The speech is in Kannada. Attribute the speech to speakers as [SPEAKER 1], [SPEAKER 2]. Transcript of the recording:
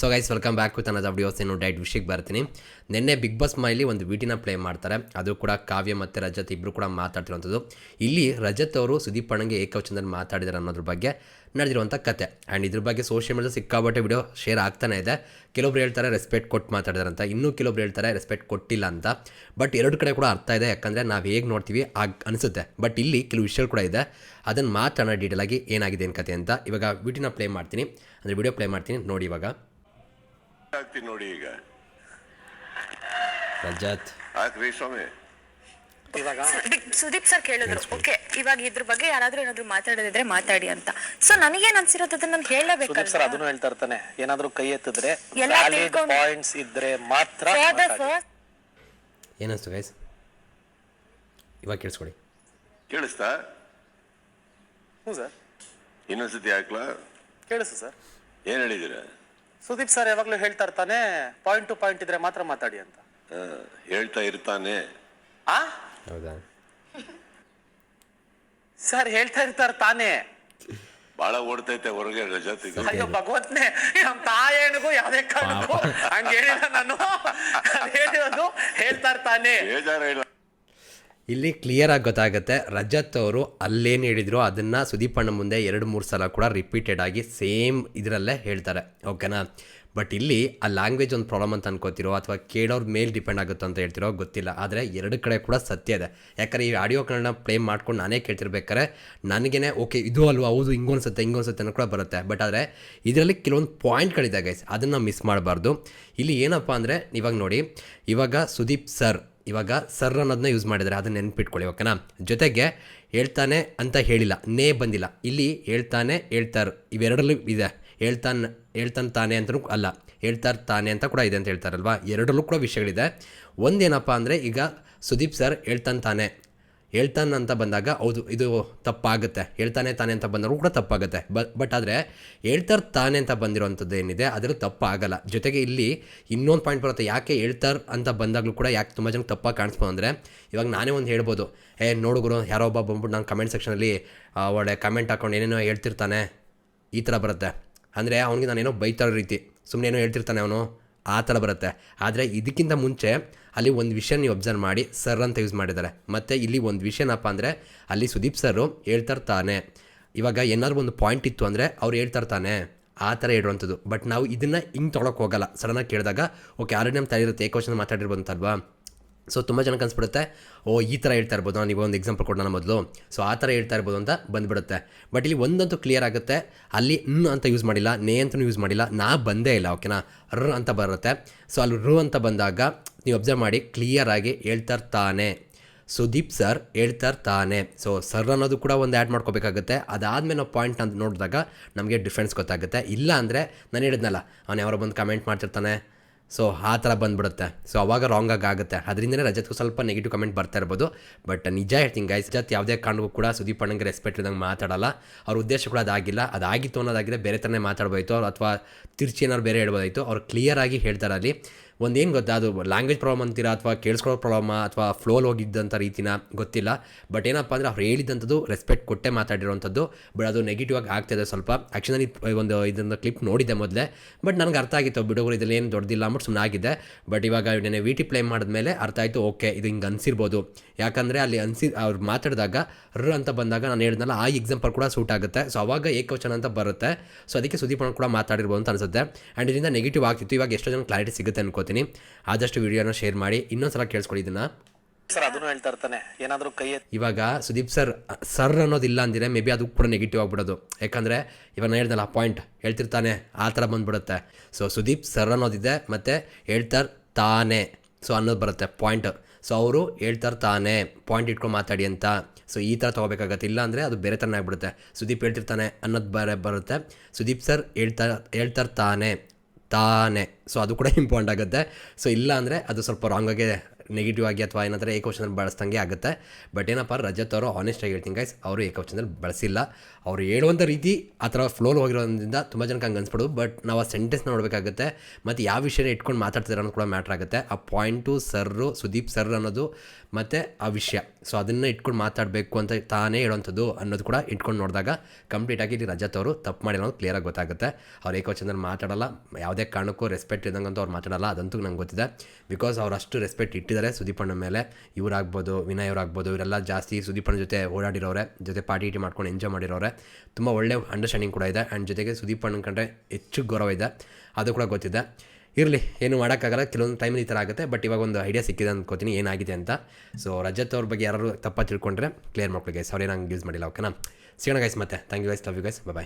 [SPEAKER 1] So guys welcome back with ಅನ್ನೋದು ವಿಡಿಯೋಸ್ ಏನು ಡೈಟ್ ವಿಷಯಕ್ಕೆ ಬರ್ತೀನಿ. ನಿನ್ನೆ ಬಿಗ್ ಬಾಸ್ ಮೈಲಿ ಒಂದು ವಿಟಿನ ಪ್ಲೇ ಮಾಡ್ತಾರೆ. ಅದು ಕೂಡ ಕಾವ್ಯ ಮತ್ತು ರಜತ್ ಇಬ್ಬರು ಕೂಡ ಮಾತಾಡ್ತಿರುವಂಥದ್ದು ಇಲ್ಲಿ ರಜತ್ ಅವರು ಸುದೀಪ್ ಅಣ್ಣಂಗೆ ಏಕವಚನದಲ್ಲಿ ಮಾತಾಡಿದ್ದಾರೆ ಅನ್ನೋದ್ರ ಬಗ್ಗೆ ನಡೆದಿರುವಂಥ ಕತೆ. ಆ್ಯಂಡ್ ಇದ್ರ ಬಗ್ಗೆ ಸೋಷಿಯಲ್ ಮೀಡಿಯಾ ಸಿಕ್ಕಾಬಟ್ಟೆ ವಿಡಿಯೋ ಶೇರ್ ಆಗ್ತಾನೆ ಇದೆ. ಕೆಲವೊಬ್ರು ಹೇಳ್ತಾರೆ ರೆಸ್ಪೆಕ್ಟ್ ಕೊಟ್ಟು ಮಾತಾಡಿದಾರೆ ಅಂತ. ಇನ್ನೂ ಕೆಲವೊಬ್ರು ಹೇಳ್ತಾರೆ ರೆಸ್ಪೆಕ್ಟ್ ಕೊಟ್ಟಿಲ್ಲ ಅಂತ. ಬಟ್ ಎರಡು ಕಡೆ ಕೂಡ ಅರ್ಥ ಇದೆ. ಯಾಕಂದರೆ ನಾವು ಹೇಗೆ ನೋಡ್ತೀವಿ ಆಗ ಅನಿಸುತ್ತೆ. ಬಟ್ ಇಲ್ಲಿ ಕೆಲವು ವಿಷಯಗಳು ಕೂಡ ಇದೆ. ಅದನ್ನು ಮಾತಾಡೋಣ ಡೀಟೇಲ್ ಆಗಿ ಏನಾಗಿದೆ ಏನು ಕತೆ ಅಂತ ಇವಾಗ ವೀಟಿನ ಪ್ಲೇ ಮಾಡ್ತೀನಿ. ಅಂದರೆ ವಿಡಿಯೋ ಪ್ಲೇ ಮಾಡ್ತೀನಿ. ನೋಡಿ ಇವಾಗ.
[SPEAKER 2] ಆಗ್ತೀನಿ ನೋಡಿ ಈಗ.
[SPEAKER 1] ರಜತ್.
[SPEAKER 2] ಹಾಕ್ರಿ ಸ್ವಾಮಿ.
[SPEAKER 3] ಇವಾಗ
[SPEAKER 4] ಸುದೀಪ್ ಸರ್ ಕೇಳಿದ್ರು. ಓಕೆ ಇವಾಗ ಇದ್ರ ಬಗ್ಗೆ ಯಾರಾದ್ರೂ ಏನಾದ್ರು ಮಾತಾಡೋದಿದ್ರೆ ಮಾತಾಡಿ ಅಂತ. ಸೊ ನನಗೇನ್ ಅನ್ಸಿರೋದು ಅದನ್ನ ನಾನು
[SPEAKER 3] ಸುದೀಪ್ ಸರ್ ಅದನ್ನು ಹೇಳ್ತಾ ಇರ್ತಾನೆ. ಏನಾದ್ರೂ ಕೈ ಎತ್ತಿದ್ರೆ
[SPEAKER 4] ಎಲ್ಲ
[SPEAKER 3] ವ್ಯಾಲಿಡ್
[SPEAKER 4] ತಿಳ್ಕೊಂಡು-
[SPEAKER 3] ಪಾಯಿಂಟ್ಸ್ ಇದ್ರೆ ಮಾತ್ರ
[SPEAKER 4] ಫಾರ್ ದ
[SPEAKER 3] ಮಾತಾಡಿ.
[SPEAKER 4] ಫಸ್ಟ್
[SPEAKER 1] ಏನಿಸ್ತು ಗೈಸ್ ಇವಾಗ ಕೇಳಿಸ್ಕೊಡಿ.
[SPEAKER 2] ಕೇಳಿಸ್ತಾ?
[SPEAKER 3] ಹ್ಞೂ ಸರ್.
[SPEAKER 2] ಇನ್ನೊಂದ್ಸತಿ ಹಾಕ್ಲಾ?
[SPEAKER 3] ಕೇಳಿಸ್ತು ಸರ್.
[SPEAKER 2] ಏನ್ ಹೇಳಿದ್ದೀರ?
[SPEAKER 3] ಸುದೀಪ್ ಸರ್ ಯಾವಾಗ್ಲೂ ಹೇಳ್ತಾ ಇರ್ತಾನೆ ಪಾಯಿಂಟ್ ಟು ಪಾಯಿಂಟ್ ಇದ್ರೆ ಮಾತ್ರ ಮಾತಾಡಿ ಅಂತ.
[SPEAKER 2] ಹೇಳ್ತಾ ಇರ್ತಾನೆ.
[SPEAKER 3] ಆ?
[SPEAKER 1] ಹೌದಾ?
[SPEAKER 3] ಸರ್ ಹೇಳ್ತಾ ಇರ್ತಾರ ತಾನೇ.
[SPEAKER 2] ಬಾಳ ಓಡ್ತೈತೆ ಹೊರಗೆ ರಜತ್
[SPEAKER 3] ಅಯ್ಯೋ ಭಗವಂತನೇ ನಮ್ ತಾಯೇನಿಗೂ ಯಾವ್ದೇ ಕಾರಣಕ್ಕೂ ಹಂಗೇಳಿಲ್ಲ ನಾನು. ನಾನ್ ಹೇಳಿರೋದು ಹೇಳ್ತಾ ಇರ್ತಾನೆ.
[SPEAKER 2] ಬೇಜಾರ ಇಲ್ಲ.
[SPEAKER 1] ಇಲ್ಲಿ ಕ್ಲಿಯರ್ ಆಗಿ ಗೊತ್ತಾಗುತ್ತೆ. ರಜತ್ ಅವರು ಅಲ್ಲೇನು ಹೇಳಿದ್ರು, ಅದನ್ನು ಸುದೀಪ್ ಅಣ್ಣ ಮುಂದೆ ಎರಡು ಮೂರು ಸಲ ಕೂಡ ರಿಪೀಟೆಡ್ ಆಗಿ ಸೇಮ್ ಇದರಲ್ಲೇ ಹೇಳ್ತಾರೆ. ಓಕೆನಾ ಬಟ್ ಇಲ್ಲಿ ಆ ಲ್ಯಾಂಗ್ವೇಜ್ ಒಂದು ಪ್ರಾಬ್ಲಮ್ ಅಂತ ಅನ್ಕೋತಿರೋ, ಅಥವಾ ಕೇಳೋರ್ ಮೇಲೆ ಡಿಪೆಂಡ್ ಆಗುತ್ತೋ ಅಂತ ಹೇಳ್ತಿರೋ ಗೊತ್ತಿಲ್ಲ. ಆದರೆ ಎರಡು ಕಡೆ ಕೂಡ ಸತ್ಯ ಇದೆ. ಯಾಕಂದರೆ ಈ ಆಡಿಯೋಗಳನ್ನ ಪ್ಲೇ ಮಾಡ್ಕೊಂಡು ನಾನೇ ಕೇಳ್ತಿರ್ಬೇಕಾರೆ ನನಗೇನೆ ಓಕೆ ಇದು ಅಲ್ವಾ? ಹೌದು ಹಿಂಗೊಂದ್ಸತ್ತೆ ಅನ್ನೋ ಕೂಡ ಬರುತ್ತೆ. ಬಟ್ ಆದರೆ ಇದರಲ್ಲಿ ಕೆಲವೊಂದು ಪಾಯಿಂಟ್ಗಳಿದೆ ಗೈಸ್ ಅದನ್ನು ಮಿಸ್ ಮಾಡಬಾರ್ದು. ಇಲ್ಲಿ ಏನಪ್ಪ ಅಂದರೆ, ಇವಾಗ ನೋಡಿ, ಇವಾಗ ಸುದೀಪ್ ಸರ್ ಇವಾಗ ಸರ್ ಅನ್ನೋದನ್ನ ಯೂಸ್ ಮಾಡಿದ್ದಾರೆ ಅದನ್ನ ನೆನ್ಪಿಟ್ಕೊಳ್ಳಿ ಓಕೆನಾ ಜೊತೆಗೆ ಹೇಳ್ತಾನೆ ಅಂತ ಹೇಳಿಲ್ಲ, ನೇ ಬಂದಿಲ್ಲ. ಇಲ್ಲಿ ಹೇಳ್ತಾನೆ, ಹೇಳ್ತಾರ್, ಇವೆರಡರಲ್ಲೂ ಇದೆ. ಹೇಳ್ತಾನೆ ಹೇಳ್ತಾನೆ ತಾನೆ ಅಂತಲೂ ಅಲ್ಲ, ಹೇಳ್ತಾರ್ ತಾನೆ ಅಂತ ಕೂಡ ಇದೆ ಅಂತ ಹೇಳ್ತಾರಲ್ವಾ? ಎರಡರಲ್ಲೂ ಕೂಡ ವಿಷಯಗಳಿದೆ. ಒಂದೇನಪ್ಪ ಅಂದರೆ ಈಗ ಸುದೀಪ್ ಸರ್ ಹೇಳ್ತಾನೆ ತಾನೆ ಹೇಳ್ತಾನೆ ಅಂತ ಬಂದಾಗ, ಹೌದು, ಇದು ತಪ್ಪಾಗುತ್ತೆ. ಹೇಳ್ತಾನೆ ತಾನೆ ಅಂತ ಬಂದರೂ ಕೂಡ ತಪ್ಪಾಗುತ್ತೆ. ಬಟ್ ಆದರೆ ಹೇಳ್ತಾರ್ ತಾನೆ ಅಂತ ಬಂದಿರೋವಂಥದ್ದು ಏನಿದೆ, ಅದರಲ್ಲಿ ತಪ್ಪಾಗಲ್ಲ. ಜೊತೆಗೆ ಇಲ್ಲಿ ಇನ್ನೊಂದು ಪಾಯಿಂಟ್ ಬರುತ್ತೆ, ಯಾಕೆ ಹೇಳ್ತಾರ್ ಅಂತ ಬಂದಾಗಲೂ ಕೂಡ ಯಾಕೆ ತುಂಬ ಜನಕ್ಕೆ ತಪ್ಪಾಗಿ ಕಾಣಿಸ್ಬೋದು ಅಂದರೆ, ಇವಾಗ ನಾನೇ ಒಂದು ಹೇಳ್ಬೋದು, ಏ ನೋಡುಗರು ಯಾರೋ ಒಬ್ಬ ಬಂದ್ಬಿಟ್ಟು ನಾನು ಕಮೆಂಟ್ ಸೆಕ್ಷನಲ್ಲಿ ಒಳ್ಳೆ ಕಮೆಂಟ್ ಹಾಕೊಂಡು ಏನೇನೋ ಹೇಳ್ತಿರ್ತಾನೆ, ಈ ಥರ ಬರುತ್ತೆ. ಅಂದರೆ ಅವನಿಗೆ ನಾನೇನೋ ಬೈತಾರೋ ರೀತಿ ಸುಮ್ಮನೆ ಏನೋ ಹೇಳ್ತಿರ್ತಾನೆ ಅವನು. ಆ ಥರ ಬರುತ್ತೆ. ಆದರೆ ಇದಕ್ಕಿಂತ ಮುಂಚೆ ಅಲ್ಲಿ ಒಂದು ವಿಷಯ ನೀವು ಅಬ್ಸರ್ವ್ ಮಾಡಿ ಸರ್ ಅಂತ ಯೂಸ್ ಮಾಡಿದ್ದಾರೆ. ಮತ್ತು ಇಲ್ಲಿ ಒಂದು ವಿಷಯನಪ್ಪ ಅಂದರೆ ಅಲ್ಲಿ ಸುದೀಪ್ ಸರು ಹೇಳ್ತಾ ಇರ್ತಾನೆ. ಇವಾಗ ಏನಾದ್ರು ಒಂದು ಪಾಯಿಂಟ್ ಇತ್ತು ಅಂದರೆ ಅವ್ರು ಹೇಳ್ತಾ ಇರ್ತಾನೆ. ಆ ಥರ ಹೇಳುವಂಥದ್ದು ಬಟ್ ನಾವು ಇದನ್ನು ಹಿಂಗೆ ತೊಗೊಳಕ್ಕೆ ಹೋಗಲ್ಲ. ಸಡನ್ನಾಗಿ ಕೇಳಿದಾಗ ಓಕೆ ಆಲ್ರೆಡಿ ನಮ್ಮ ತಲೆ ಇರುತ್ತೆ ಏಕವಚನ ಮಾತಾಡಿರ್ಬೋದು ಅಂತಲ್ವಾ ಸೊ ತುಂಬ ಜನಕ್ಕೆ ಅನ್ಸ್ಬಿಡುತ್ತೆ ಓ, ಈ ಥರ ಹೇಳ್ತಾ ಇರ್ಬೋದು. ನಾನು ಒಂದು ಎಕ್ಸಾಂಪಲ್ ಕೊಡೋಣ ಮೊದಲು. ಸೊ ಆ ಥರ ಹೇಳ್ತಾ ಇರ್ಬೋದು ಅಂತ ಬಂದ್ಬಿಡುತ್ತೆ. ಬಟ್ ಇಲ್ಲಿ ಒಂದಂತೂ ಕ್ಲಿಯರ್ ಆಗುತ್ತೆ. ಅಲ್ಲಿ ಹ್ಞೂ ಅಂತ ಯೂಸ್ ಮಾಡಿಲ್ಲ, ನೇ ಅಂತಲೂ ಯೂಸ್ ಮಾಡಿಲ್ಲ. ನಾ ಬಂದೇ ಇಲ್ಲ ಓಕೆನಾ ರ್ ಅಂತ ಬರುತ್ತೆ. ಸೊ ಅಲ್ಲಿ ರು ಅಂತ ಬಂದಾಗ ನೀವು ಅಬ್ಸರ್ವ್ ಮಾಡಿ ಕ್ಲಿಯರ್ ಆಗಿ ಹೇಳ್ತಾ ಇರ್ತಾನೆ. ಸುದೀಪ್ ಸರ್ ಹೇಳ್ತಾ ಇರ್ತಾನೆ. ಸೊ ಸರ್ ಅನ್ನೋದು ಕೂಡ ಒಂದು ಆ್ಯಡ್ ಮಾಡ್ಕೋಬೇಕಾಗುತ್ತೆ. ಅದಾದಮೇಲೆ ನಾವು ಪಾಯಿಂಟ್ ಅಂತ ನೋಡಿದಾಗ ನಮಗೆ ಡಿಫ್ರೆನ್ಸ್ ಗೊತ್ತಾಗುತ್ತೆ. ಇಲ್ಲ ಅಂದರೆ ನಾನು ಹೇಳಿದ್ನಲ್ಲ, ಅವನು ಯಾರೋ ಬಂದು ಕಮೆಂಟ್ ಮಾಡ್ತಿರ್ತಾನೆ. ಸೊ ಆ ಥರ ಬಂದ್ಬಿಡುತ್ತೆ. ಸೊ ಅವಾಗ ರಾಂಗ್ ಆಗಿ ಆಗುತ್ತೆ. ಅದರಿಂದನೇ ರಜತ್ಗೂ ಸ್ವಲ್ಪ ನೆಗೆಟಿವ್ ಕಮೆಂಟ್ ಬರ್ತಾ ಇರ್ಬೋದು. ಬಟ್ ನಿಜ ಹೇಳ್ತೀನಿ ಗೈಸ್ ರಜತ್ ಯಾವುದೇ ಕಾರಣಕ್ಕೂ ಕೂಡ ಸುದೀಪ್ ಅಣ್ಣಂಗೆ ರೆಸ್ಪೆಕ್ಟ್ ಇದ್ದಂಗೆ ಮಾತಾಡಲ್ಲ. ಅವ್ರ ಉದ್ದೇಶ ಕೂಡ ಅದಾಗಿಲ್ಲ. ಅದಾಗಿತ್ತು ಅನ್ನೋದಾಗಿದೆ ಬೇರೆ ಥರನೇ ಮಾತಾಡ್ಬೋದಾಯ್ತು. ಅಥವಾ ತಿರ್ಚಿ ಏನಾದ್ರು ಬೇರೆ ಹೇಳ್ಬೋದಾಯಿತು. ಅವ್ರು ಕ್ಲಿಯರ್ ಆಗಿ ಹೇಳ್ತಾರೆ ಅಲ್ಲಿ ಒಂದೇನು ಗೊತ್ತಾ, ಅದು ಲ್ಯಾಂಗ್ವೇಜ್ ಪ್ರಾಬ್ಲಮ್ ಅಂತೀರಾ ಅಥವಾ ಕೇಳಿಸ್ಕೊಳ್ಳೋ ಪ್ರಾಬ್ಲಮ್ ಅಥವಾ ಫ್ಲೋಲ್ ಹೋಗಿದ್ದಂಥ ರೀತಿನ ಗೊತ್ತಿಲ್ಲ. ಬಟ್ ಏನಪ್ಪ ಅಂದರೆ ಅವ್ರು ಹೇಳಿದಂಥದ್ದು ರೆಸ್ಪೆಕ್ಟ್ ಕೊಟ್ಟೆ ಮಾತಾಡಿರೋವಂಥದ್ದು. ಬಟ್ ಅದು ನೆಗೆಟಿವ್ ಆಗಿ ಆಗ್ತಿದೆ ಸ್ವಲ್ಪ. ಆ್ಯಕ್ಚುಲಿ ಒಂದು ಇದನ್ನು ಕ್ಲಿಪ್ ನೋಡಿದ್ದೆ ಮೊದಲೇ. ಬಟ್ ನನಗೆ ಅರ್ಥ ಆಗಿತ್ತು ಬಿಡುಗರು ಇದರಲ್ಲಿ ಏನು ದೊಡ್ಡದಿಲ್ಲ ಅಂದ್ಬಿಟ್ಟು ಸುಮ್ಮನೆ ಆಗಿದೆ. ಬಟ್ ಇವಾಗ ನೆನೆ ವಿ ಟಿ ಪ್ಲೇ ಮಾಡಿದ್ಮೇಲೆ ಅರ್ಥ ಆಯಿತು ಓಕೆ ಇದು ಹಿಂಗೆ ಅನಿಸಿರ್ಬೋದು. ಯಾಕಂದರೆ ಅಲ್ಲಿ ಅನ್ಸಿ, ಅವ್ರು ಮಾತಾಡಿದಾಗ ರ ಅಂತ ಬಂದಾಗ ನಾನು ಹೇಳಿದ್ನಲ್ಲ, ಆ ಎಕ್ಸಾಂಪಲ್ ಕೂಡ ಸೂಟ್ ಆಗುತ್ತೆ. ಸೊ ಅವಾಗ ಏಕವಚನ ಅಂತ ಬರುತ್ತೆ. ಸೊ ಅದಕ್ಕೆ ಸುದೀಪ್ ಕೂಡ ಮಾತಾಡಿರ್ಬೋದು ಅಂತ ಅನಿಸುತ್ತೆ. ಆ್ಯಂಡ್ ಇದರಿಂದ ನೆಗೆಟಿವ್ ಆಗ್ತಿತ್ತು. ಇವಾಗ ಎಷ್ಟೋ ಜನ ಕ್ಲಾರಿಟಿ ಸಿಗುತ್ತೆ ಅನ್ಕೋತೀನಿ. ಆದಷ್ಟು ವಿಡಿಯೋನ ಶೇರ್ ಮಾಡಿ ಇನ್ನೊಂದ್ಸಲ ಕೇಳಿಸ್ಕೊಳ್ಳಿ ಇದನ್ನು.
[SPEAKER 3] ಸರ್ ಅದನ್ನು ಹೇಳ್ತಾ ಇರ್ತಾನೆ. ಏನಾದರೂ ಕೈ ಎತ್ತಿ
[SPEAKER 1] ಇವಾಗ ಸುದೀಪ್ ಸರ್ ಸರ್ ಅನ್ನೋದಿಲ್ಲ ಅಂದಿರೆ ಮೇ ಬಿ ಅದು ಕೂಡ ನೆಗೆಟಿವ್ ಆಗಿಬಿಡೋದು. ಯಾಕಂದರೆ ಇವಾಗ ನಾನು ಹೇಳ್ದಲ್ಲ ಪಾಯಿಂಟ್ ಹೇಳ್ತಿರ್ತಾನೆ ಆ ಥರ ಬಂದ್ಬಿಡುತ್ತೆ. ಸೊ ಸುದೀಪ್ ಸರ್ ಅನ್ನೋದಿದೆ ಮತ್ತು ಹೇಳ್ತಾರ್ ತಾನೇ. ಸೊ ಅನ್ನೋದು ಬರುತ್ತೆ ಪಾಯಿಂಟ್ ಸೊ ಅವರು ಹೇಳ್ತಾರ್ ತಾನೇ ಪಾಯಿಂಟ್ ಇಟ್ಕೊಂಡು ಮಾತಾಡಿ ಅಂತ. ಸೊ ಈ ಥರ ತೊಗೋಬೇಕಾಗತ್ತೆ. ಇಲ್ಲ ಅಂದರೆ ಅದು ಬೇರೆ ಥರನೇ ಆಗಿಬಿಡುತ್ತೆ. ಸುದೀಪ್ ಹೇಳ್ತಿರ್ತಾನೆ ಅನ್ನೋದು ಬರ ಬರುತ್ತೆ. ಸುದೀಪ್ ಸರ್ ಹೇಳ್ತಾ ಹೇಳ್ತಾರ್ ತಾನೇ. ತಾನೇ. ಸೊ ಅದು ಕೂಡ ಇಂಪಾರ್ಟೆಂಟ್ ಆಗುತ್ತೆ. ಸೊ ಇಲ್ಲ ಅಂದರೆ ಅದು ಸ್ವಲ್ಪ ರಾಂಗಾಗೆ ನೆಗೆಟಿವ್ ಆಗಿ ಅಥವಾ ಏನಾದರೂ ಏಕವಚನದಲ್ಲಿ ಬಳಸ್ದಂಗೆ ಆಗುತ್ತೆ. ಬಟ್ ಏನಪ್ಪ ರಜತ್ ಅವರು ಆನೆಸ್ಟಾಗಿ ಹೇಳ್ತೀನಿ ಗೈಸ್ ಅವರು ಏಕವಚನದಲ್ಲಿ ಬಳಸಿಲ್ಲ. ಅವರು ಹೇಳುವಂಥ ರೀತಿ ಆ ಥರ ಫ್ಲೋಲ್ ಹೋಗಿರೋದ್ರಿಂದ ತುಂಬ ಜನಕ್ಕೆ ಹಂಗೆ ಅನ್ಸ್ಬಿಡೋದು. ಬಟ್ ನಾವು ಆ ಸೆಂಟೆನ್ಸ್ ನೋಡಬೇಕಾಗುತ್ತೆ. ಮತ್ತು ಯಾವ ವಿಷಯನ ಇಟ್ಕೊಂಡು ಮಾತಾಡ್ತಿದ್ದಾರೆ ಅನ್ನೋದು ಕೂಡ ಮ್ಯಾಟ್ರ್ ಆಗುತ್ತೆ. ಆ ಪಾಯಿಂಟು ಸರ್ರು ಸುದೀಪ್ ಸರ್ ಅನ್ನೋದು ಮತ್ತು ಆ ವಿಷಯ. ಸೊ ಅದನ್ನು ಇಟ್ಕೊಂಡು ಮಾತಾಡಬೇಕು ಅಂತ ತಾನೇ ಹೇಳುವಂಥದ್ದು ಅನ್ನೋದು ಕೂಡ ಇಟ್ಕೊಂಡು ನೋಡಿದಾಗ ಕಂಪ್ಲೀಟಾಗಿ ಇಲ್ಲಿ ರಜತ್ ಅವರು ತಪ್ಪು ಮಾಡಿ ಅನ್ನೋದು ಕ್ಲಿಯರಾಗಿ ಗೊತ್ತಾಗುತ್ತೆ. ಅವ್ರು ಏಕವಚನದಲ್ಲಿ ಮಾತಾಡಲ್ಲ. ಯಾವುದೇ ಕಾರಣಕ್ಕೂ ರೆಸ್ಪೆಕ್ಟ್ ಇದ್ದಂಗಂತೂ ಅವ್ರು ಮಾತಾಡಲ್ಲ. ಅದಂತೂ ನಂಗೆ ಗೊತ್ತಿದೆ. ಬಿಕಾಸ್ ಅವ್ರು ಅಷ್ಟು ರೆಸ್ಪೆಕ್ಟ್ ಇಟ್ಟಿದ್ದಾರೆ ಸುದೀಪಣ್ಣ ಮೇಲೆ. ಇವರಾಗ್ಬೋದು, ವಿನಯ್ ಅವರಾಗ್ಬೋದು, ಇವರೆಲ್ಲ ಜಾಸ್ತಿ ಸುದೀಪಣ್ಣ ಜೊತೆ ಓಡಾಡಿರೋರೆ, ಜೊತೆ ಪಾರ್ಟಿ ಮಾಡ್ಕೊಂಡು ಎಂಜಾಯ್ ಮಾಡಿರೋರೆ. ತುಂಬ ಒಳ್ಳೆ ಅಂಡರ್ಸ್ಟ್ಯಾಂಡಿಂಗ್ ಕೂಡ ಇದೆ. ಆ್ಯಂಡ್ ಜೊತೆಗೆ ಸುದೀಪಣ್ಣನ ಕಂಡ್ರೆ ಹೆಚ್ಚು ಗೌರವ ಇದೆ. ಅದು ಕೂಡ ಗೊತ್ತಿದೆ. ಇರಲಿ, ಏನು ಮಾಡೋಕ್ಕಾಗಲ್ಲ. ಕೆಲವೊಂದು ಟೈಮಲ್ಲಿ ಈ ಥರ ಆಗುತ್ತೆ. ಬಟ್ ಇವಾಗ ಒಂದು ಐಡಿಯಾ ಸಿಕ್ಕಿದೆ ಅಂದ್ಕೋತೀನಿ ಏನಾಗಿದೆ ಅಂತ. ಸೊ ರಜತ್ ಅವ್ರ ಬಗ್ಗೆ ಯಾರು ತಪ್ಪ ತಿಳ್ಕೊಂಡ್ರೆ ಕ್ಲಿಯರ್ ಮಾಡ್ಕೊಳ್ಳಿ ಗೈಸ್ ಅವ್ರೇನು ಯೂಸ್ ಮಾಡಿಲ್ಲ ಓಕೆನಾ ಸಿಗೋಣ ಗೈಸ್ ಮತ್ತೆ. Thank you guys love you guys bye